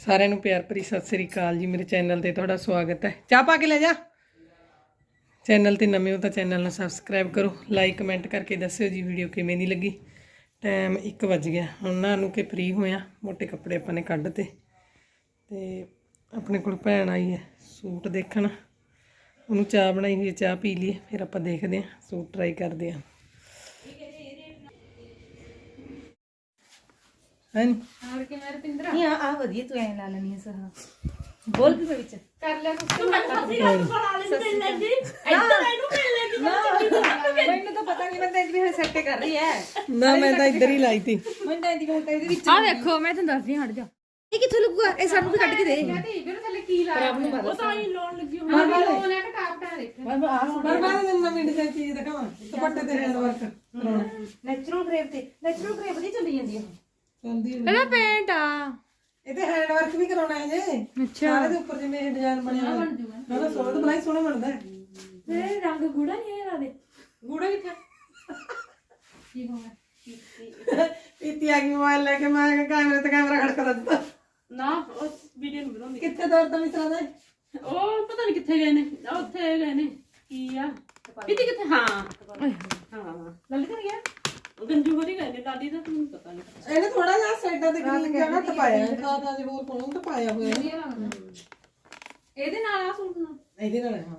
ਸਾਰਿਆਂ ਨੂੰ ਪਿਆਰ ਭਰੀ ਸਤਿ ਸ੍ਰੀ ਅਕਾਲ ਜੀ, ਮੇਰੇ ਚੈਨਲ ਤੇ ਤੁਹਾਡਾ ਸਵਾਗਤ ਹੈ। ਚਾਹ ਪਾ ਕੇ ਲੈ ਜਾ। ਚੈਨਲ ਤੇ ਨਵੇਂ ਹੋ ਤਾਂ ਚੈਨਲ ਨੂੰ ਸਬਸਕ੍ਰਾਈਬ ਕਰੋ, ਲਾਈਕ, ਕਮੈਂਟ ਕਰਕੇ ਦੱਸਿਓ ਜੀ ਵੀਡੀਓ ਕਿਵੇਂ ਦੀ ਲੱਗੀ। ਟਾਈਮ 1 ਵਜ ਗਿਆ, ਹੁਣ ਨਾ ਨੂੰ ਕਿ ਫ੍ਰੀ ਹੋਇਆ ਮੋٹے ਕੱਪੜੇ ਆਪਾਂ ਨੇ ਕੱਢ ਤੇ। ਤੇ ਆਪਣੇ ਕੋਲ ਭੈਣ ਆਈ ਹੈ, ਸੂਟ ਦੇਖਣ। ਉਹਨੂੰ ਚਾਹ ਬਣਾਈ ਹੋਈ ਹੈ, ਚਾਹ ਪੀ ਲਈਏ, ਫਿਰ ਆਪਾਂ ਦੇਖਦੇ ਹਾਂ, ਸੂਟ ਟਰਾਈ ਕਰਦੇ ਹਾਂ। ਹਾਂ ਨਹੀਂ ਆ ਆ ਵਧੀਆ ਤੂੰ ਐ ਲਾ ਲੈਣੀ ਸਹਾ ਬੋਲ ਵੀ ਵਿੱਚ ਕਰ ਲੈ ਮੈਨੂੰ ਤਾਂ ਪਤਾ ਨਹੀਂ ਮੈਂ ਤਾਂ ਇਹਦੀ ਸੈੱਟ ਕਰ ਰਹੀ ਹੈ ਨਾ ਮੈਂ ਤਾਂ ਇੱਧਰ ਹੀ ਲਾਈ ਤੀ ਮੈਂ ਤਾਂ ਇਹਦੀ ਹੁਣ ਤਾਂ ਇਹਦੇ ਵਿੱਚ ਆ ਵੇਖੋ ਮੈਂ ਤੁਹਾਨੂੰ ਦੱਸਦੀ ਹਾਂ, ਹਟ ਜਾ। ਇਹ ਕਿੱਥੋਂ ਲੱਗੂਗਾ? ਇਹ ਸਾਨੂੰ ਵੀ ਕੱਢ ਕੇ ਦੇ। ਉਹ ਤਾਂ ਹੀ ਲਾਉਣ ਲੱਗੀ ਹੋਈ ਪਰ ਬਾਅਦ ਵਿੱਚ ਨਵੀਂ ਡਿਜ਼ਾਈਨ ਚੀਜ਼ ਦਿਖਾਵਾਂ। ਦੁਪੱਟੇ ਤੇ ਹੈਂਡ ਵਰਕ ਨੈਚੁਰਲ ਕ੍ਰੇਪ ਤੇ ਨੈਚੁਰਲ ਕ੍ਰੇਪ ਵਧੀਆ ਚੱਲੀ ਜਾਂਦੀ ਹੈ ਹੋਈ। ਇਹਦਾ ਪੇਂਟ ਆ। ਇਹ ਤੇ ਹੈਂਡ ਵਰਕ ਵੀ ਕਰਾਉਣਾ ਹੈ ਜੇ। ਸਾਰੇ ਦੇ ਉੱਪਰ ਜਿਵੇਂ ਇਹ ਡਿਜ਼ਾਈਨ ਬਣਿਆ ਹੋਇਆ। ਨਾ ਨਾ ਸੋਹਣਾ ਤਾਂ ਬਲਾਈ ਸੋਹਣਾ ਬਣਦਾ। ਹੈ ਇਹ ਰੰਗ ਗੂੜਾ ਨਹੀਂ ਹੈ ਇਹਦਾ। ਦੇ ਗੂੜਾ ਕਿੱਥੇ? ਪੀਤੀ ਆ ਗਈ ਮੋਬਾਈਲ ਲੈ ਕੇ ਮੈਂ ਕਿਹਾ ਕੈਮਰੇ ਤੇ ਕੈਮਰਾ ਖੜਕਾ ਦਿੱਤਾ। ਨਾ ਉਸ ਵੀਡੀਓ ਨੂੰ ਬਣਾਉਂਦੀ। ਕਿੱਥੇ ਤਾਂ ਮਿਸਰਾ ਦਾ? ਉਹ ਪਤਾ ਨਹੀਂ ਕਿੱਥੇ ਗਏ ਨੇ। ਉਹ ਉੱਥੇ ਗਏ ਨੇ। ਕੀ ਆ? ਕਿੱਥੇ ਕਿੱਥੇ? ਹਾਂ। ਹਾਂ। ਲੱਲ ਕਰ ਗਿਆ? ਗੰਜੂ ਹੋਰੀ ਗਏ ਨੇ ਦਾਦੀ ਦਾ ਤੁਹਾਨੂੰ ਪਤਾ ਨਹੀਂ ਇਹਨੇ ਥੋੜਾ ਜਿਹਾ ਸਾਈਡਾਂ ਤੇ ਗ੍ਰੀਨ ਜਿਹਾ ਘੱਟ ਪਾਇਆ ਹੈ ਖਾਦਾ ਜੇ। ਹੋਰ ਕੋਲੋਂ ਤਾਂ ਪਾਇਆ ਹੋਇਆ। ਹੈ। ਇਹਦੇ ਨਾਲ ਆ ਸੂਟ ਨਾਲ ਇਹਦੇ ਨਾਲ ਹਾਂ।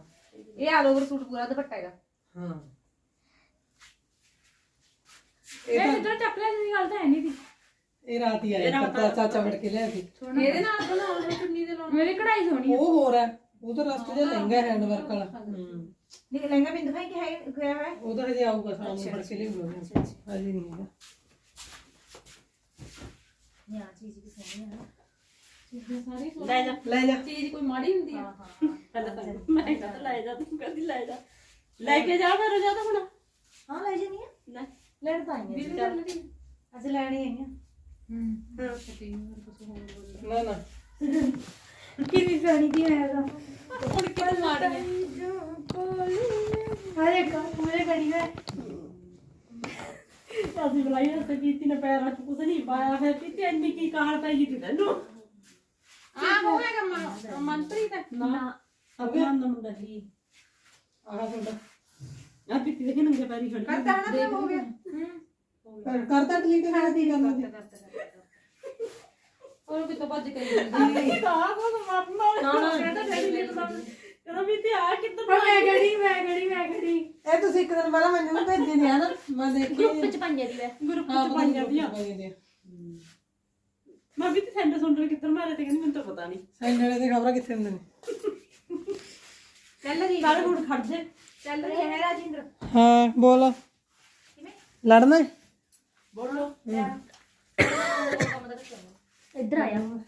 ਇਹ ਆਲ ਓਵਰ ਸੂਟ ਪੂਰਾ ਦੁਪੱਟਾ ਹੈਗਾ ਹਾਂ। ਇਹ ਜਿੱਦਾਂ ਚੱਪਲਾਂ ਦੀ ਗੱਲ ਤਾਂ ਹੈ ਨਹੀਂ ਦੀ ਇਹ ਰਾਤ ਹੀ ਆਇਆ ਕਰਤਾ ਚਾਚਾ ਫੜ ਕੇ ਲਿਆ ਸੀ ਇਹਦੇ ਨਾਲ ਬਣਾਉਣ ਚੁੰਨੀ ਦੇ ਲਾਉਣ। ਮੇਰੀ ਕਢਾਈ ਸੋਹਣੀ ਉਹ ਹੋਰ ਹੈ ਉਹ ਤਾਂ ਰਸਤੇ ਜਿਹਾ ਲਹਿੰਗਾ ਹੈਂਡ ਵਰਕ ਵਾਲਾ। ਹੂੰ ਨਹੀਂ ਲਹਿੰਗਾ ਬਿੰਦ ਭਾਈ ਕਿ ਹੈ ਕਿਹਾ ਹੈ ਉਹ ਤਾਂ ਹਜੇ ਆਊਗਾ ਸ਼ਾਮ ਨੂੰ ਫੜ ਕੇ ਲਿਆਊਗਾ। ਹਜੇ ਨਹੀਂ ਹੈਗਾ। ਨਹੀਂ ਆ ਚੀਜ਼ ਵੀ ਸੋਹਣੀ ਹੈ ਸਾਰੀ ਲੈ ਜਾ। ਲੈ ਜਾ। ਚੀਜ਼ ਕੋਈ ਮਾੜੀ ਹੁੰਦੀ ਆ? ਮੈਂ ਕਹਿੰਦਾ ਲੈ ਜਾ ਤੂੰ ਕਹਿੰਦੀ ਲੈ ਜਾ। ਲੈ ਕੇ ਜਾ ਫਿਰ ਜਾ ਤਾਂ ਹੁਣ। ਹਾਂ ਲੈ ਜਾਨੀ ਹੈ ਲੈ। ਲੈਣ ਤਾਂ ਆਈ ਹੈ ਅਸੀਂ ਲੈਣੀ ਆਈ ਨਾ ਨਾ। ਕਿੰਨੀ ਸੋਹਣੀ ਦੀ ਹੈ ਦਾ ਹੁਣ ਕਿਉਂ ਮਾੜੀ ਹੈ ਹਰੇ ਕਾ ਪੂਰੇ ਗੜੀ ਹੈ। ਅਸੀਂ ਬੁਲਾਈ ਹੱਸ ਕੀਤੀ ਨੇ ਪੈਰਾਂ 'ਚ ਕੁਝ ਨਹੀਂ ਪਾਇਆ ਫਿਰ ਕਿਤੇ ਇੰਨੀ ਕੀ ਕਾਹਲ ਪੈ ਗਈ ਤੀ ਤੈਨੂੰ? ਆ ਉਹ ਹੈਗਾ ਮ- ਮੰਤਰੀ ਦਾ ਨਾ ਅਭਿਆਨ ਦਾ ਮੁੰਡਾ ਸੀ। ਆਹ ਤੁਹਾਡਾ ਆ ਪਿੱਤੀ ਦੇ ਨੰਗੇ ਪੈਰੀ ਖੜੀ। ਕਰਤਾ ਨਾ ਫਿਰ ਹੋ ਗਿਆ। ਕਰ- ਕਰਤਾ ਠੀਕ ਹੈ ਮੈਂ ਕੀ ਕਰਨਾ ਸੀ ਉਹ ਕਿਤੋਂ ਭੱਜ ਕੇ ਗਈ ਤਾਂ ਕੋ ਮਰਨਾ ਨਾ। ਨਾ ਕਹਿੰਦਾ ਡੈਡੀ ਨੇ ਤਾਂ ਕਹਿੰਦਾ ਵੀ ਤੇ ਆ ਕਿੱਦਾਂ ਮੈਂ ਗੜੀ ਮੈਂ ਗੜੀ ਮੈਂ ਗੜੀ। ਇਹ ਤੁਸੀਂ ਇੱਕ ਦਿਨ ਪਹਿਲਾਂ ਮੈਨੂੰ ਵੀ ਭੇਜੇ ਨੇ ਹਨਾ? ਮੈਂ ਦੇਖੀ ਗਰੁੱਪ ਚ ਪੰਜਾਂ ਦੀ ਹੈ ਗਰੁੱਪ ਹਾਂ ਚ ਪਾਈਆਂ ਦੀਆਂ। ਪਾਈਆਂ ਦੀਆਂ। ਮੈਂ ਵੀ ਤੇ ਸੈਂਡਰ ਸੁੰਡਰ ਕਿੱਧਰ ਮਾਰੇ ਤੇ ਕਹਿੰਦੀ ਮੈਨੂੰ ਤਾਂ ਪਤਾ ਨਹੀਂ। ਦੇ ਖਬਰਾਂ ਕਿੱਥੇ ਹੁੰਦੇ ਨੇ? ਚੱਲ ਰਹੀ ਸਾਰੇ ਹੁਣ ਖੜ ਜੇ। ਚੱਲ ਰਹੀ ਹੈ ਰਾਜਿੰਦਰ। ਹਾਂ ਬੋਲ। ਕਿਵੇਂ? ਲੜਨਾ ਇੱਧਰ ਆਇਆ ਹੁਣ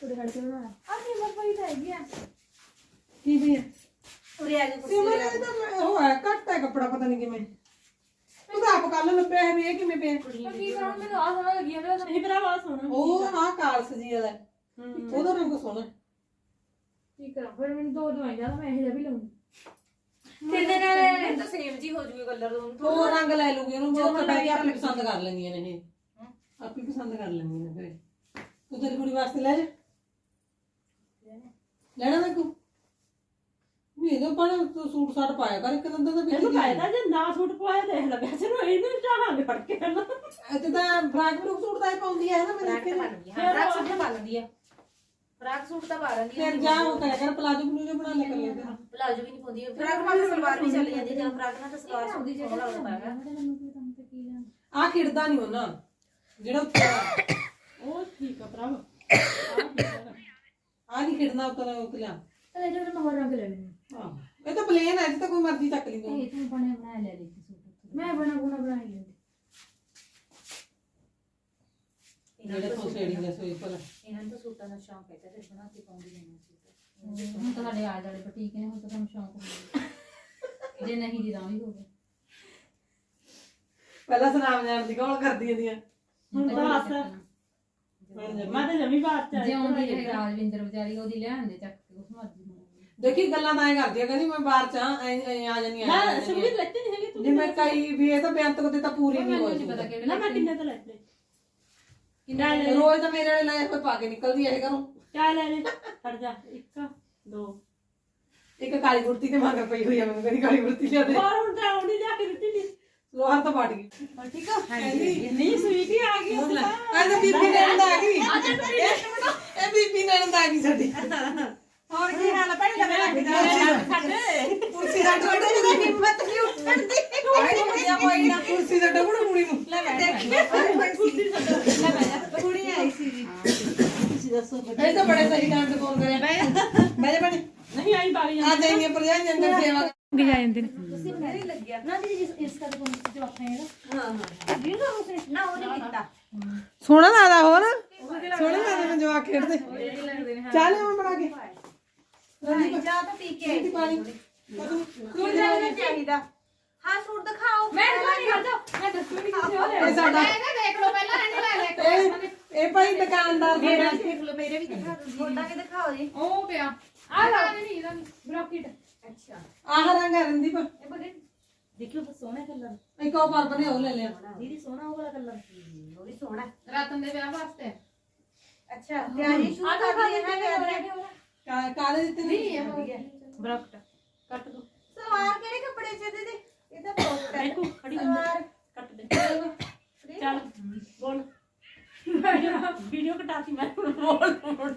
ਥੋੜੇ ਖੜ ਕੇ ਬਣਾ ਆ ਨਹੀਂ ਮਰ ਪਈ ਤਾਂ ਹੈਗੀ ਆ। ਕੀ ਵੀ ਹੈ ਉਰੇ ਆ ਜਾ ਤੇ ਮੇਰੇ ਤਾਂ ਉਹ ਹੈ ਘੱਟ ਹੈ ਕੱਪੜਾ ਪਤਾ ਨਹੀਂ ਕਿਵੇਂ। ਤੂੰ ਤਾਂ ਆਪ ਕੱਲ ਲੱਭਿਆ ਹੈ ਵੀ ਇਹ ਕਿਵੇਂ ਪਿਆ। ਕੀ ਕਰਾਂ ਮੈਨੂੰ ਆ ਸਮਝ ਲੱਗੀ ਜਾਂਦਾ ਨਹੀਂ ਭਰਾਵਾ ਸੁਣ ਉਹ ਆਹ ਕਾਲਸ ਜੀ ਵਾਲਾ ਹੈ। ਉਹਦਾ ਰੰਗ ਸੋਹਣਾ ਹੈ। ਕੀ ਕਰਾਂ ਫਿਰ ਮੈਨੂੰ ਦੋ ਦਵਾਈ ਜਾਂ ਮੈਂ ਇਹ ਜਿਹਾ ਵੀ ਲਵਾਂਗੀ ਤੇਰੇ ਨਾਲ ਤਾਂ ਸੇਮ ਜੀ ਹੋ ਜੂਗੀ ਕਲਰ ਦੋਨੋਂ ਉਹ ਰੰਗ ਲੈ ਲੂਗੀ ਉਹਨੂੰ ਤਾਂ ਆਪੇ ਪਸੰਦ ਕਰ ਲੈਂਦੀਆਂ ਨੇ ਇਹ। ਆਪੇ ਪਸੰਦ ਕਰ ਲੈਂਦੀਆਂ ਨੇ ਫਿਰ। ਤੂੰ ਤੇਰੀ ਕੁੜੀ ਵਾਸਤੇ ਲੈ ਜਾ। ਲੈਣਾ ਨਾ ਤੂੰ? ਨਹੀਂ ਇਹਦਾ ਪਰ ਤੂੰ ਸੂਟ ਸਾਟ ਪਾਇਆ ਕਰ ਇੱਕ ਦਿਨ ਦਾ ਤਾਂ ਇਹਨੂੰ ਵਿੱਚ ਕਾਇਦਾ ਜੇ ਨਾ ਸੂਟ ਪਵਾਇਆ ਦੇਖ ਲੈ ਵੈਸੇ ਨੂੰ ਇਹਨੂੰ ਚਾਹਾਂਗੇ ਫੜ ਕੇ ਪਹਿਲਾਂ ਇੱਥੇ ਤਾਂ ਫਰਾਕ ਫਰੂਕ ਸੂਟ ਤਾਂ ਇਹ ਪਾਉਂਦੀ ਹੈ ਨਾ ਮੈਂ ਫਰਾਕ ਤਾਂ ਨੀ। ਹੈ ਫਰਾਕ ਸੂਟ ਤਾਂ ਲੈਂਦੀ ਹੈ ਫਰਾਕ ਸੂਟ ਤਾਂ ਲੈਂਦੀ ਹੈ ਫਿਰ ਜਾ ਉਹ ਕਰਿਆ ਕਰ ਪਲਾਜੋ ਪਲੂਜੋ ਬਣਾ ਲਿਆ ਕਰ ਲੈਂਦੇ ਪਲਾਜੋ ਵੀ ਨਹੀਂ ਪਾਉਂਦੀ ਫਰਾਕ ਪਾ ਕੇ ਸਲਵਾਰ ਵੀ ਚੱਲ ਜਾਂਦੀ ਜਾਂ ਫਰਾਕ ਨਾਲ ਤਾਂ ਸਲਵਾਰ ਦੀ ਸੋਹਣਾ ਲੱਗਦਾ ਹੈਗਾ। ਆ ਖਿੜਦਾ ਨਹੀਂ ਉਹਨਾਂ ਜਿਹੜਾ ਉੱਤੇ ਆ। ਉਹ ਠੀਕ ਆ ਭਰਾਵਾ। ਆਹ ਨਹੀਂ ਖਿੜਨਾ ਉੱਤੇ ਉੱਤੇ ਲਿਆ ਚਲੇ ਜੋ ਮੈਂ ਹੋਰ ਰੰਗ ਲੈਣੀ ਆਹ ਇਹ ਤਾਂ ਪਲੇਨ ਹੈ ਤਾਂ ਕੋਈ ਮਰਜ਼ੀ ਚੱਕ ਲਈ ਇਹ ਤੂੰ ਬਣੇ ਬਣਾਇਆ ਲੈ ਲਈ ਸੂਟ ਮੈਂ ਬਣਾ ਬਣਾ ਬਣਾ ਹੀ ਲੈਂਦੀ ਜਿਹੜੇ ਤੋਂ ਸੇੜੀ ਦੇ ਸੋਈ ਪਰ ਇਹਨਾਂ ਨੂੰ ਤਾਂ ਸੂਟਾਂ ਦਾ ਸ਼ੌਂਕ ਹੈ ਤੇ ਬਣਾ ਕੇ ਪਾਉਂਦੀ ਜਾਂਦੀ ਸੂਟ। ਹੁਣ ਤਾਂ ਸਾਡੇ ਆਲੇ ਦੁਆਲੇ ਬੁਟੀਕ ਨੇ ਹੁਣ ਤਾਂ ਤੁਹਾਨੂੰ ਸ਼ੌਂਕ ਹੋ। ਗਿਆ ਜੇ ਨਹੀਂ ਦੀ ਤਾਂ ਵੀ ਹੋ ਗਿਆ। ਪਹਿਲਾਂ ਸਨਾਮ ਜਾਣ ਦੀ ਕੌਣ ਕਰਦੀ ਹੁੰਦੀਆਂ। ਹੁਣ ਤਾਂ ਆਸ ਮੈਂ ਤਾਂ ਜਮੀ ਬਾਤ ਚ ਜੇ ਆਉਂਦੀ ਰਹੇ ਰਾਜਵਿੰਦਰ ਵਿਚਾਰੀ ਉਹਦੀ ਲੈ ਆਂਦੇ ਚੱਕ ਕੇ ਉਸ ਮਰਜ਼ੀ ਨਾਲ ਦੇਖੀ ਗੱਲਾਂ ਤਾਂ ਐ ਕਰਦੀ ਆ ਕਹਿੰਦੀ ਮੈਂ ਬਾਹਰ ਚ ਆ ਐਂ- ਐਂ ਆ ਜਾਨੀ ਆ। ਨਾ ਸੁਮੀਰ ਲੈਤੇ ਨਹੀਂ ਹੈਗੇ ਤੂੰ ਜਿਵੇਂ ਕਈ ਵੀ ਇਹ ਤਾਂ ਬੇਅੰਤ ਕਦੇ ਤਾਂ ਪੂਰੀ ਨਹੀਂ ਮੈਨੂੰ ਹੋਈ ਨਹੀਂ ਪਤਾ ਕਿਹੜੇ ਨਾ ਮੈਂ ਕਿੰਨੇ ਤਾਂ ਲੈਤੇ? ਕਿੰਨਾ ਲੈ ਰੋਜ਼ ਤਾਂ ਮੇਰੇ ਵਾਲੇ ਲਾਏ ਹੋਏ ਪਾ ਕੇ ਨਿਕਲਦੀ ਐ ਘਰੋਂ। ਚਾਹ ਲੈ ਲੈ ਖੜ ਜਾ। ਇੱਕ ਦੋ। ਇੱਕ ਕਾਲੀ ਕੁੜਤੀ ਤੇ ਮਗਰ ਪਈ ਹੋਈ ਆ ਮੈਨੂੰ ਕਹਿੰਦੀ ਕਾਲੀ ਕੁੜਤੀ ਲਿਆ ਦੇ। ਹੋਰ ਹੁਣ ਤਾਂ ਆਉਣੀ ਜਾ ਕੇ ਦਿੱਤੀ ਨਹੀਂ ਲੋਹਰ ਤਾਂ ਪਾਟ ਗਈ। ਠੀਕ ਆ? ਨਹੀਂ ਸਵੀਟੀ ਆ ਗਈ ਲੈ। ਅੱਜ ਤਾਂ। ਬੀਬੀ ਨਣਦ ਆ ਗਈ ਇਹ ਬੀਬੀ ਨਣਦ ਆ ਗਈ ਸਾਡੀ। ਹੋਰ ਕੀ ਹਾਲ ਹੈ ਭੈਣ ਦਾ ਮੇਰਾ ਸਾਡੇ। ਕੁਰਸੀ ਦਾ ਟੋੜਾ ਦੀ ਹਿੰਮਤ ਨਹੀਂ ਉੱਠਣ ਦੀ। ਕੋਈ ਨਾ ਕੁਰਸੀ ਦਾ ਟੋੜਾ ਕੁੜੀ ਨੂੰ। ਲੈ ਮੈਂ ਕੁਰਸੀ ਲੈ ਮੈਂ ਕੁੜੀ ਆਈ ਸੀ ਜੀ। ਤੁਸੀਂ ਦੱਸੋ ਇਹ ਤਾਂ ਬੜੇ ਸਹੀ ਟਾਈਮ ਤੇ ਫੋਨ ਕਰਿਆ। ਬੈ ਜਾ ਬਣੇ ਨਹੀਂ ਆਈ ਬਾਰੀ ਆ ਜਾਈਏ ਪਰਜਾਈ ਅੰਦਰ ਸੇਵਾ ਤੁਸੀਂ ਨਹੀਂ ਲੱਗਿਆ। ਨਾ ਦੀਦੀ ਜਿਸ ਇਸ ਕਦੇ ਕੋਲ ਜਵਾਬ ਹੈ ਨਾ ਹਾਂ। ਹਾਂ ਵੀਰ ਨਾ ਉਸਨੇ ਨਾ ਉਹਨੇ ਕੀਤਾ। ਸੋਹਣਾ ਲੱਗਦਾ ਹੋਰ? ਸੋਹਣੇ ਲੱਗਦੇ ਮੈਂ ਜਵਾਕ ਖੇਡਦੇ। ਚੱਲ ਮੈਂ ਬਣਾ ਕੇ। ਚਾਹ ਤਾਂ ਪੀ ਕੇ ਆਈ ਪਾਣੀ। ਸੂਟ ਲੈਣਾ ਚਾਹੀਦਾ। ਹਾਂ ਸੂਟ ਦਿਖਾਓ। ਮੈਂ ਕੋਈ ਹਟ ਜਾ ਮੈਂ ਦੱਸੂ ਨਹੀਂ ਕਿਸੇ ਹੋਰ ਇਹ ਸਾਡਾ ਦੇਖ ਲਓ ਪਹਿਲਾਂ ਇਹਨੇ ਲੈ ਲੈ ਇਹ ਇਹ ਭਾਈ ਦੁਕਾਨਦਾਰ ਮੇਰਾ ਸਾਡਾ ਦੇਖ ਲਓ ਮੇਰੇ ਵੀ ਦਿਖਾ ਦਿਓ। ਤੁਹਾਡਾ ਵੀ ਦਿਖਾਓ ਜੀ। ਉਹ ਪਿਆ। ਆ ਲਾ ਨਹੀਂ ਇਹਦਾ ਬ੍ਰੋਕਟ ਅੱਛਾ। ਆਹ ਰੰਗ ਹੈ ਰੰਦੀਪ ਇਹ ਬੜੇ ਦੇਖਿਓ ਬਸ ਸੋਹਣਾ ਕਲਰ। ਇੱਕ ਉਹ ਪਰ ਬਣੇ ਉਹ ਲੈ ਲਿਆ। ਦੀਦੀ ਸੋਹਣਾ ਉਹ ਵਾਲਾ ਕਲਰ। ਉਹ ਵੀ ਸੋਹਣਾ। ਰਤਨ ਦੇ ਵਿਆਹ ਵਾਸਤੇ। ਅੱਛਾ ਤਿਆਰੀ ਸ਼ੁਰੂ ਕਰ ਲਈ ਹੈ ਕਾ- ਕਾਲੇ ਦਿੱਤੇ ਨਹੀਂ ਬਰਕਟ। ਕੱਟ ਦੋ। ਸਲਵਾਰ ਕਿਹੜੇ ਕੱਪੜੇ ਚ ਦੀਦੀ? ਇਹ ਤਾਂ ਬਰਕਟ ਹੈ। ਦੇਖੋ ਖੜੀ ਸਲਵਾਰ। ਕੱਟ ਦੇ। ਚੱਲ ਬੋਲ। ਵੀਡੀਓ ਕਟਾਤੀ ਮੈਂ। ਬੋਲ ਬੋਲ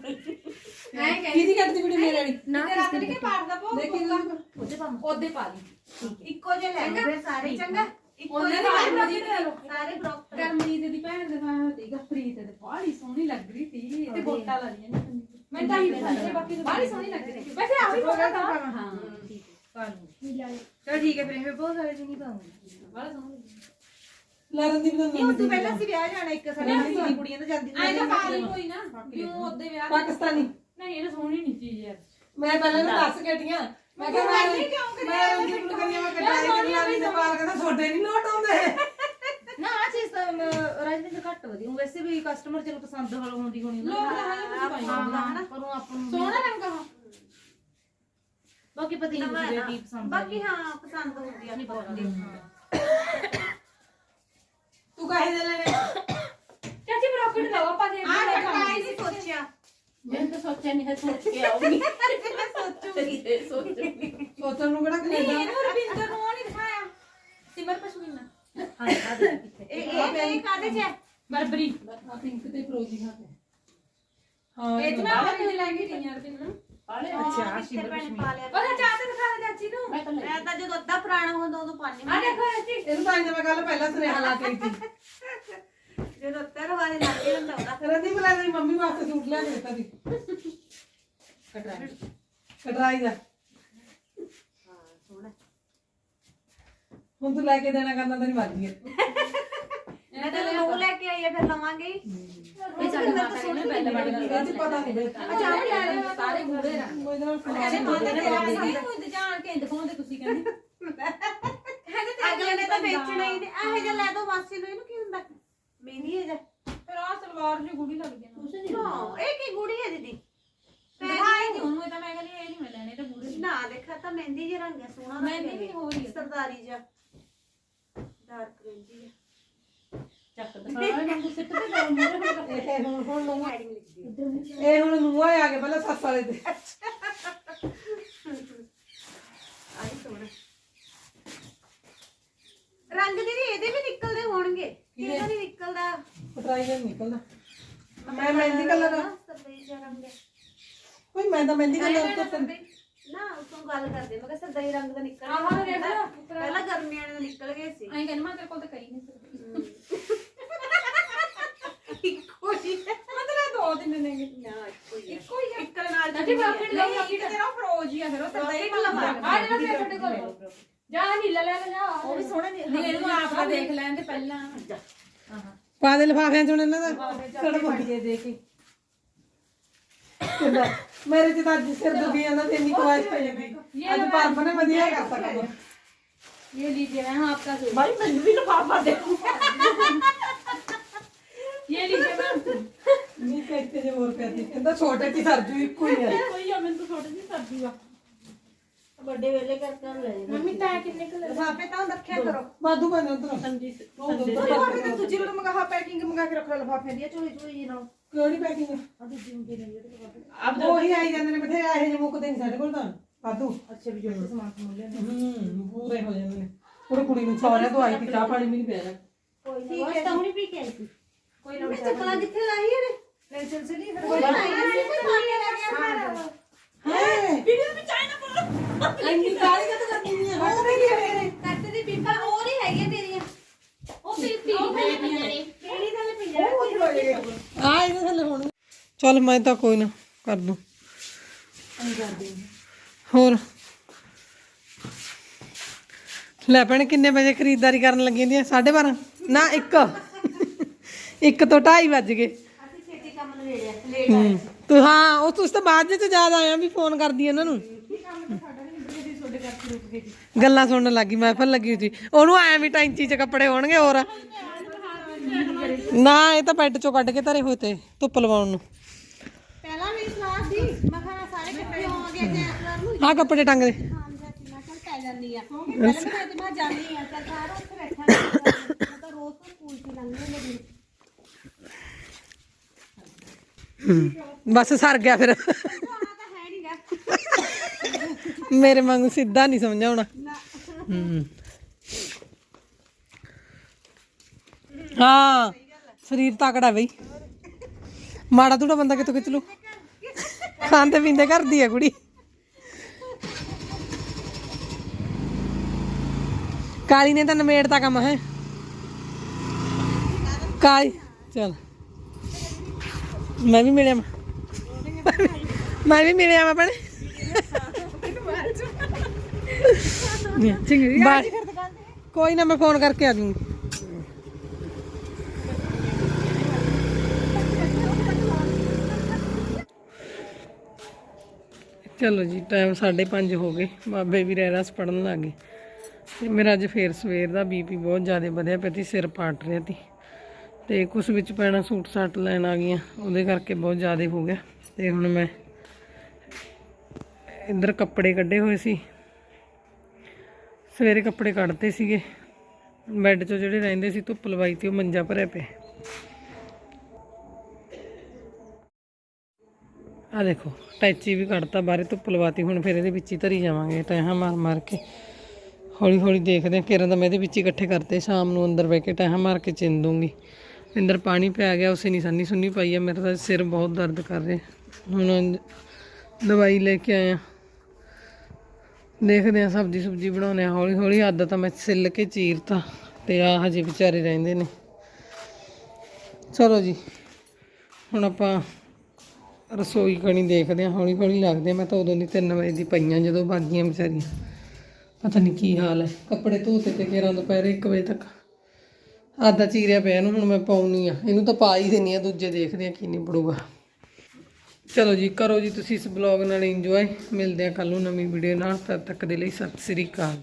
ਮੈਂ ਕਹਿੰਦੀ ਕਿਹਦੀ ਕੱਟਦੀ ਵੀਡੀਓ ਮੇਰੇ ਵਾਲੀ? ਨਾ ਰਤਨ ਕੇ ਪਾੜ ਦਾ ਭੋਗ ਦੇਖੀ ਤੂੰ ਉਹਦੇ ਪਾਮ ਉਹਦੇ ਪਾ ਲਈ। ਇੱਕੋ ਜਿਹੇ ਲੈ ਲਓ ਸਾਰੇ। ਚੰਗਾ ਇੱਕੋ ਉਹਨੇ ਜਿਹੇ ਤਾਂ ਲੈ ਮਰਜ਼ੀ ਦੇ ਲਓ। ਸਾਰੇ ਬਰਕਟ ਕਰਮਜੀਤ ਦੀ ਭੈਣ ਦੇ ਨਾਲ ਸੀਗਾ ਪ੍ਰੀਤ ਦੇ। ਬਾਹਲੀ ਸੋਹਣੀ ਲੱਗ ਰਹੀ ਸੀ। ਤੇ ਗੋਟਾ ਲਾ ਨੇ। ਮੈਂ ਤਾਂ ਹੀ ਦੱਸਿਆ ਬਾਕੀ ਬਾਹਲੀ ਸੋਹਣੀ ਲੱਗ ਰਹੀ ਸੀ। ਵੈਸੇ ਆ ਵੀ ਬਹੁਤ ਹਾਂ ਹਾਂ ਠੀਕ ਹੈ। ਚਲੋ। ਠੀਕ ਹੈ ਫਿਰ ਮੈਂ ਬਹੁਤ ਸਾਰੇ ਨਹੀਂ ਪਾਉਂਗੀ। ਬਾਹਲਾ ਸੋਹਣੀ ਲੈ ਰੰਦੀਪ ਦਾ ਨਹੀਂ ਤੂੰ ਪਹਿਲਾਂ ਸੀ ਵਿਆਹ ਜਾਣਾ ਇੱਕ ਸਾਡੇ ਨਾਲ ਕੁੜੀਆਂ ਤਾਂ ਜਾਂਦੀ ਆਏ ਤਾਂ ਪਾ ਲਈ ਕੋਈ ਨਾ ਕਿਉਂ ਉਹਦੇ ਵਿਆਹ ਪਾਕਿਸਤਾਨੀ। ਨਹੀਂ ਇਹ ਤਾਂ ਸੋਹਣੀ ਨਹੀਂ ਚੀਜ਼ ਯਾਰ। ਮੈਂ ਪਹਿਲਾਂ ਨੂੰ ਦੱਸ ਕੇ ਹਟੀਆਂ ਮੈਂ ਕਿਹਾ ਮੈਂ ਮੈਂ ਰੰਦੀਪ ਨੂੰ ਕਹਿੰਦੀ ਮੈਂ ਕਟਾਈ ਕਰਨੀ ਵਾਲੀ ਤੇ ਪਾਰ ਕਹਿੰਦਾ ਛੋਟੇ ਨਹੀਂ ਲੋਟ ਆਉਂਦੇ। ਨਾ ਆ ਚੀਜ਼ ਤਾਂ ਰਾਜਵਿੰਦਰ ਘੱਟ ਵਧੀ ਉਹ ਵੈਸੇ ਵੀ ਕਸਟਮਰ ਚਲੋ ਪਸੰਦ ਵਾਲਾ ਹੁੰਦੀ ਹੋਣੀ। ਲੋਕ ਤਾਂ ਹਾਲੇ ਕੁਝ ਪਾਈ ਹਾਂ ਪਰ ਉਹ ਆਪਾਂ ਨੂੰ ਸੋਹਣਾ ਰੰਗ ਆ। ਬਾਕੀ ਪਤਾ ਨਹੀਂ ਕੀ ਪਸੰਦ ਬਾਕੀ ਹਾਂ ਪਸੰਦ ਹੁੰਦੀ ਆ। ਨਹੀਂ ਪਤਾ ਤੂੰ ਕਾਹੇ ਦੇ ਲੈਣੇ? ਚਾਚੀ ਬ੍ਰੋਕਟ ਲਓ? ਆਪਾਂ ਦੇ ਆ ਕਟਾਈ ਨਹੀਂ ਸੋਚਿਆ। ਮੈਂ ਤਾਂ ਸੋਚਿਆ ਨਹੀਂ ਹੈ ਸੋਚ ਕੇ ਆਉਂਗੀ ਸੋਚੂਗੀ। ਸੋਚੂਗੀ। ਸੋਚਣ ਨੂੰ ਕਿਹੜਾ ਕੈਨੇਡਾ ਇਹਨੂੰ ਰਵਿੰਦਰ ਨੂੰ ਉਹ ਨਹੀਂ ਦਿਖਾਇਆ। ਸਿਮਰ ਪਸ਼ਮੀਨਾ। ਹਾਂ ਆ ਦੇ ਇਹ ਇਹ ਇਹ ਕਾਦੇ ਚ ਹੈ? ਬਰਬਰੀ। ਆ ਪਿੰਕ ਤੇ ਫਰੋਜੀ ਹਾਂ ਹਾਂ ਇਹ ਤਾਂ ਮੈਂ ਉਹ ਲੈ ਕੇ ਗਈ ਯਾਰ ਤੈਨੂੰ ਪਾਲੇ ਅੱਛਾ ਕਿੱਥੇ ਭੈਣੇ ਪਾ ਲਿਆ ਉਹਦਾ ਚਾਹ ਤੇ ਦਿਖਾ ਦੇ ਚਾਚੀ ਨੂੰ। ਮੈਂ ਤਾਂ ਲੈ ਮੈਂ ਤਾਂ ਜਦੋਂ ਅੱਧਾ ਪੁਰਾਣਾ ਹੁੰਦਾ ਉਦੋਂ ਪਾਣੀ ਆ ਦੇਖੋ ਚਾਚੀ। ਇਹਨੂੰ ਤਾਂ ਇੰਜ ਮੈਂ ਕੱਲ ਪਹਿਲਾਂ ਸੁਨੇਹਾ ਲਾ ਕੇ ਆਈ ਸੀ। ਜਦੋਂ ਅੱਧਾ ਰਵਾਜ ਲੱਗ ਹੀ ਹੁੰਦਾ ਉਹਦਾ ਰੰਦੀਪ ਲੈ ਮੇਰੀ ਮੰਮੀ ਵਾਸਤੇ ਸੂਟ ਲਿਆ ਕੇ ਦਿੱਤਾ ਸੀ। ਕਟਰਾਈ। ਕਟਰਾਈ ਦਾ। ਹਾਂ ਸੋਹਣਾ। ਹੁਣ ਤੂੰ ਲੈ ਕੇ ਦੇਣਾ ਕਰਨਾ ਤੇਰੀ ਮਰਜ਼ੀ ਹੈ। ਮੈਂ ਤਾਂ ਲੋ ਲੈ ਕੇ ਆਈ ਆ ਫਿਰ ਲਵਾਂਗੇ। ਇਹ ਸਾਡੇ ਮਾਤਾ ਨੇ ਪਹਿਲੇ ਬੜੀ ਇਹਦੀ ਪਤਾ ਨਹੀਂ ਬਈ। ਅੱਛਾ ਉਹ ਲੈ ਰਹੇ ਸਾਰੇ ਮੂਰੇ ਰੰਗ ਕੋਈ ਨਾਲ ਕਹਿੰਦੇ ਮਾਤਾ ਨੇ ਕਿਹਾ ਸੀ ਕੋਈ ਜਾਣ ਕੇ ਦਿਖਾਉਂਦੇ ਤੁਸੀਂ ਕਹਿੰਦੇ। ਅਗਲੇ ਨੇ ਤਾਂ ਵੇਚਣਾ ਹੀ ਨਹੀਂ। ਇਹ ਜਿਹਾ ਲੈ ਦੋ ਨੂੰ ਇਹਨੂੰ ਕੀ ਹੁੰਦਾ ਮਹਿੰਦੀ ਹੈ ਜਾ ਫਿਰ ਆ ਸਲਵਾਰ ਜੀ ਗੁੜੀ ਲੱਗ ਜਾਣਾ ਤੁਸੀਂ ਨਹੀਂ ਹਾਂ ਇਹ ਕੀ ਗੁੜੀ ਹੈ ਦੀਦੀ ਦਿਖਾਈ ਨਹੀਂ ਉਹਨੂੰ ਇਹ ਤਾਂ ਮੈਂ ਕਹਿੰਦੀ ਇਹ ਨਹੀਂ ਮੈਂ ਲੈਣੇ ਤੇ ਮੂਰੇ ਨਾ ਦੇਖਾ ਤਾਂ ਮਹਿੰਦੀ ਜਿਹਾ ਰੰਗ ਹੈ ਸੋਹਣਾ ਮਹਿੰਦੀ ਵੀ ਹੋ ਰਹੀ ਹੈ। ਸਰਦਾਰੀ ਜਿਹਾ ਡਾਰਕ ਰੇਂਜੀ ਹੈ ਚੱਕ ਦਿਖਾ ਮੈਨੂੰ ਸਿੱਟ ਤੇ ਜਾਉਂ ਮੇਰੇ ਹੁਣ ਇਹ ਹੁਣ ਹੁਣ ਨੂੰ ਹੈਡਿੰਗ ਲਿਖਦੀ ਹੈ ਇਹ ਹੁਣ ਨੂੰਹਾਂ ਆ ਗਏ ਪਹਿਲਾਂ ਸੱਸ ਵਾਲੇ ਤੇ ਆਈ ਸੋਹਣਾ। ਰੰਗ ਦੀਦੀ ਇਹਦੇ ਵੀ ਨਿਕਲਦੇ ਹੋਣਗੇ। ਕਿਹਦਾ? ਨਹੀਂ ਨਿਕਲਦਾ। ਕਟਰਾਈ ਦਾ ਨੀ ਨਿਕਲਦਾ ਮੈਂ ਮਹਿੰਦੀ ਕਲਰ ਸਰਦਾਈ ਜਿਹਾ ਰੰਗ ਹੈ। ਕੋਈ ਮੈਂ ਤਾਂ ਮਹਿੰਦੀ ਕਲਰ ਤੋਂ ਤੈਨੂੰ- ਨਾ ਉਤੋਂ ਗੱਲ ਕਰਦੇ। ਮੈਂ ਕਿਹਾ ਸਰਦਾਈ ਰੰਗ ਦਾ ਨਿਕਲ ਆਹ ਦੇਖ ਲਓ। ਪਹਿਲਾਂ ਗਰਮੀਆਂ ਦੇ ਨਿਕਲ ਗਏ ਸੀ। ਐਂ ਕਹਿੰਦੀ ਮੈਂ ਤੇਰੇ ਕੋਲ ਤਾਂ ਕਰੀ ਨਹੀਂ ਸਕਦੀ ਇੱਕੋ ਹੀ ਮਤਲਬ ਦੋ ਦਿਨ ਨੇ ਨਾ ਇੱਕੋ ਹੀ ਇੱਕੋ ਹੀ ਆ ਇੱਕਲ ਨਾਲ ਚਾਚੀ ਬ੍ਰੋਕਟ ਲਓ ਬ੍ਰੋਕਟ ਤੇਰਾ ਫਰੋਜ ਹੀ ਆ ਫਿਰ ਉਹ ਤਾਂ ਇੱਕ ਲਵਾ ਆ ਜਿਹੜਾ ਫਿਰ ਤੁਹਾਡੇ ਕੋਲ ਜਾ ਨੀਲਾ ਲੈ ਲੈ ਜਾ ਉਹ ਵੀ ਸੋਹਣੇ ਨੇ ਨਹੀਂ ਇਹਨੂੰ ਆਪ ਦਾ ਦੇਖ ਲੈਣ ਤੇ ਪਹਿਲਾਂ ਪਾ ਦੇ ਲਫਾਫਿਆਂ ਚ ਹੁਣ ਇਹਨਾਂ ਦਾ ਸੜ ਮੁੱਕੇ ਦੇ ਕੇ ਕਿੱਦਾਂ? ਮੇਰੇ ਚ ਤਾਂ ਅੱਜ ਸਿਰ ਦੁਖੀ ਜਾਂਦਾ ਤੇ ਇੰਨੀ ਖਵਾਇਸ਼ ਪਈ ਜਾਂਦੀ ਅੱਜ ਪਰਮ ਨੇ ਵਧੀਆ ਕਰਤਾ ਕੰਮ ये लीजिए मैम आपका सूट ਭਾਈ ਮੈਨੂੰ ਵੀ ਲਫਾਫਾ ਦੇ ये लीजिए मैम ਨਹੀਂ ਕਹਿੰਦੇ ਜੇ ਹੋਰ ਪਿਆ ਸੀ ਕਹਿੰਦਾ ਛੋਟੇ ਚ ਸਰਜੂ ਇੱਕੋ ਹੀ ਹੈ ਕੋਈ ਆ ਮੈਨੂੰ ਤਾਂ ਛੋਟੇ ਜਿਹੀ ਸਰਦੀ ਆ। ਵੱਡੇ ਵੇਲੇ ਕਰਕੇ ਲੈ ਜਾਣਾ ਮੰਮੀ ਤਾਂ ਕਿੰਨੇ ਕੁ ਲਿਫਾਫੇ ਤਾਂ ਰੱਖਿਆ ਕਰੋ। ਵਾਧੂ ਬਣ ਉਧਰ। ਲਿਫਾਫੇ ਤਾਂ ਦੂਜੀ ਵਾਰ ਮੰਗਾ ਪੈਕਿੰਗ ਮੰਗਾ ਕੇ ਰੱਖ ਲਿਫਾਫੇ ਦੀ ਚੋਈ ਚੋਈ ਜੀ ਨਾਲ। ਕਿਹੜੀ ਪੈਕਿੰਗ? ਆ ਦੂਜੀ ਹੁੰਦੀ ਨੇ ਜਿਹੜੇ ਆਪ ਉਹੀ ਆਈ ਜਾਂਦੇ ਨੇ ਬਥੇਰੇ ਇਹੋ ਜਿਹੇ ਮੁੱਕਦੇ ਨਹੀਂ ਸਾਡੇ ਕੋਲ ਤਾਂ। ਵਾਧੂ। ਅੱਛੇ ਵੀ ਜੋੜੇ ਸਮਾਨ ਸਮੂਨ ਲਿਆ ਹੂੰ ਪੂਰੇ ਹੋ ਜਾਂਦੇ ਨੇ। ਉਹ ਕੁੜੀ ਨੂੰ ਸੌਰਿਆ ਤੋਂ ਆਈ ਸੀ ਚਾਹ ਪਾਣੀ ਵੀ ਨਹੀਂ ਪਿਆ। ਕੋਈ ਨਹੀਂ ਬਸ ਤਾਂ ਹੁਣੀ ਪੀ ਕੇ ਆਈ ਸੀ। ਕੋਈ ਨਾ ਮੈਂ ਚੱਪਲਾਂ ਕਿੱਥੇ ਲਾਈ ਇਹਨੇ। ਲੈ ਚਲ ਚਲੀ ਫਿਰ ਕੋਈ ਲਾਈ ਸੀ ਕੋਈ ਮਾਰਿਆ ਲੱਗਿਆ ਘਰ ਹੈ ਵੀਡੀਓ ਵਿੱਚ ਆਏ ਨਾ ਬੋਲੋ। ਇੰਨੀ ਕਾਲੀ ਕਦ ਕਰਦੀ ਨਹੀਂ ਹੈ ਉਹ ਨਹੀਂ ਹੈ? ਕੱਟ ਦੀ ਪੀਪਾ ਉਹ ਨਹੀਂ ਹੈਗੀਆਂ ਤੇਰੀਆਂ। ਉਹ ਪੀ ਪੀ ਕਿਹੜੀ ਥੱਲੇ ਪੀ ਜਾ ਆ ਇਹਦੇ ਥੱਲੇ ਹੁਣ। ਚਲ ਮੈਂ ਤਾਂ ਕੋਈ ਨਾ ਕਰ ਦੂੰ। ਹੋਰ? ਲੈ ਭੈਣੇ ਕਿੰਨੇ ਵਜੇ ਖਰੀਦਦਾਰੀ ਕਰਨ ਲੱਗੀ ਦੀਆਂ? 12:30 ਨਾ 1 1 ਤੋਂ 2:30 ਵੱਜ ਗਏ। ਨਵੇੜਿਆ ਲੇਟ ਹੂੰ। ਤੂੰ ਹਾਂ ਉਹ ਤਾਂ ਬਾਅਦ ਚ ਯਾਦ ਆਇਆ ਵੀ ਫੋਨ ਕਰਦੀ ਉਹਨਾਂ ਨੂੰ। ਗੱਲਾਂ ਸੁਣਨ ਲੱਗੀ ਮਹਿਫਲ ਲੱਗੀ ਸੀ। ਉਹਨੂੰ ਐ ਵੀ ਟੈਂਚੀ ਚ ਕੱਪੜੇ ਹੋਣਗੇ ਹੋਰ। ਨਾ ਇਹ ਤਾਂ ਬੈੱਡ ਚੋਂ ਕੱਢ ਕੇ ਧਰੇ ਹੋਏ ਤੇ ਧੁੱਪ ਲਵਾਉਣ ਨੂੰ। ਪਹਿਲਾਂ ਮੇਰੀ ਸਲਾਹ ਸੀ ਮੈਂ ਸਾਰੇ ਤੇ ਐਤਵਾਰ ਨੂੰ। ਆਹ ਕੱਪੜੇ ਟੰਗ ਦੇ। ਹਾਂ ਮੈਂ ਕਿਹਾ ਚੱਲ ਪੈ ਜਾਂਦੀ ਆ। ਪਹਿਲਾਂ ਮੈਂ ਤੇ ਮੈਂ ਜਾਂਦੀ ਆ ਚੱਲ ਸਾਰਾ ਉੱਥੇ ਬੈਠਾ ਮੈਂ ਤਾਂ ਰੋਜ਼ ਸਕੂਲ ਚ ਲੰਘਦੇ ਨੇ ਬਸ ਸਰ ਗਿਆ ਫਿਰ। ਆਉਣਾ ਤਾਂ ਹੈ ਮੇਰੇ ਵਾਂਗੂ ਸਿੱਧਾ ਨਹੀਂ ਸਮਝਾਉਣਾ। ਹੂੰ। ਹਾਂ, ਸਰੀਰ ਤਕੜਾ ਬਈ। ਮਾੜਾ ਤੂੜਾ ਬੰਦਾ ਕਿਤੋਂ ਖਿੱਚ ਲੂ? ਖਾਂਦੇ ਪੀਂਦੇ ਕਰਦੀ ਆ ਕੁੜੀ। ਕਾਲੀ ਨੇ ਤਾਂ ਨਮੇੜਤਾ ਕੰਮ, ਹੈ। ਕਾਲੀ, ਚਲ। ਮੈਂ ਵੀ ਮਿਲਿਆ ਮੈਂ ਵੀ ਮਿਲਿਆ ਮੈਂ ਭੈਣੇ। ਕੋਈ ਨਾ ਮੈਂ ਫੋਨ ਕਰਕੇ ਆ ਜੂੰਗੀ। ਚਲੋ ਜੀ ਟਾਈਮ 5:30 ਹੋ ਗਏ। ਬਾਬੇ ਵੀ ਰਹਿਰਾਸ ਪੜਨ ਲੱਗ ਤੇ ਮੇਰਾ ਅੱਜ ਫੇਰ ਸਵੇਰ ਦਾ ਬੀਪੀ ਬਹੁਤ ਜ਼ਿਆਦਾ ਵਧਿਆ ਪਿਆ ਸੀ ਸਿਰ ਪਾਟ ਰਿਹਾ ਸੀ ਤੇ ਕੁਛ ਵਿੱਚ ਪੈਣਾ ਸੂਟ ਸਾਟ ਲੈਣ ਆ ਗਈਆਂ। ਉਹਦੇ ਕਰਕੇ ਬਹੁਤ ਜ਼ਿਆਦਾ ਹੋ ਗਿਆ। ਤੇ ਹੁਣ ਮੈਂ ਇੱਧਰ ਕੱਪੜੇ ਕੱਢੇ ਹੋਏ ਸੀ। ਸਵੇਰੇ ਕੱਪੜੇ ਕੱਢਤੇ ਸੀਗੇ। ਬੈੱਡ 'ਚੋਂ ਜਿਹੜੇ ਰਹਿੰਦੇ ਸੀ ਧੁੱਪ ਲਵਾਈ ਤੇ ਉਹ ਮੰਜਾ ਭਰਿਆ ਪਿਆ। ਆ ਦੇਖੋ, ਟੈਚੀ ਵੀ ਕੱਢਤਾ, ਬਾਹਰੇ ਧੁੱਪ ਲਵਾਤੀ, ਹੁਣ ਫਿਰ ਇਹਦੇ ਵਿੱਚ ਹੀ ਧਰੀ ਜਾਵਾਂਗੇ। ਟੈਹਾਂ ਮਾਰ ਮਾਰ ਕੇ ਹੌਲੀ ਹੌਲੀ ਦੇਖਦੇ ਹਾਂ, ਕਿਰਨ ਦਾ ਮੈਂ ਇਹਦੇ ਵਿੱਚ ਹੀ ਇਕੱਠੇ ਕਰਤੇ, ਸ਼ਾਮ ਨੂੰ ਅੰਦਰ ਬਹਿ ਕੇ ਟੈਹਾਂ ਮਾਰ ਕੇ ਚਿੰਨ ਦੂੰਗੀ। ਅੰਦਰ ਪਾਣੀ ਪੈ ਗਿਆ ਉਸੇ ਨਹੀਂ ਸੰਨੀ ਸੁੰਨੀ ਪਾਈ ਆ, ਮੇਰਾ ਤਾਂ ਸਿਰ ਬਹੁਤ ਦਰਦ ਕਰ ਰਿਹਾ। ਹੁਣ ਦਵਾਈ ਲੈ ਕੇ ਆਇਆ। ਦੇਖਦੇ ਆ, ਸਬਜੀ ਸੁਬਜੀ ਬਣਾਉਨੇ ਆ। ਹੌਲੀ ਹੌਲੀ ਅੱਧ ਤਾਂ ਮੈਂ ਸਿੱਲ ਕੇ ਚੀਰਤਾ ਤੇ ਆ ਹਜੇ ਵਿਚਾਰੇ ਰਹਿੰਦੇ ਨੇ। ਚਲੋ ਜੀ, ਹੁਣ ਆਪਾਂ ਰਸੋਈ ਕਣੀ ਦੇਖਦੇ ਆ। ਹੌਲੀ ਹੌਲੀ ਲੱਗਦੇ ਆ। ਮੈਂ ਤਾਂ ਉਦੋਂ ਦੀ 3 ਵਜੇ ਦੀ ਪਈਆਂ ਜਦੋਂ ਬਾਗੀਆਂ ਵਿਚਾਰੀਆਂ। ਪਤਾ ਨਹੀਂ ਕੀ ਹਾਲ ਹੈ। ਕੱਪੜੇ ਧੋਤੇ ਤੇ ਕਿਰਾਂ ਦੁਪਹਿਰੇ 1 ਵਜੇ ਤੱਕ। ਆਦਾ ਚੀਰਿਆ ਪਿਆ ਇਹਨੂੰ, ਹੁਣ ਮੈਂ ਪਾਉਣੀ ਆ। ਇਹਨੂੰ ਤਾਂ ਪਾ ਹੀ ਦੇਣੀ ਆ, ਦੂਜੇ ਦੇਖਦੇ ਆ ਕੀ ਨਿਬੜੂਗਾ। ਚਲੋ ਜੀ, ਕਰੋ ਜੀ ਤੁਸੀਂ ਇਸ ਬਲੌਗ ਨਾਲ ਇੰਜੋਏ ਮਿਲਦੇ ਆ ਕੱਲ ਨੂੰ ਨਵੀਂ ਵੀਡੀਓ ਨਾਲ। ਤਦ ਤੱਕ ਦੇ ਲਈ ਸਤਿ ਸ੍ਰੀ ਅਕਾਲ।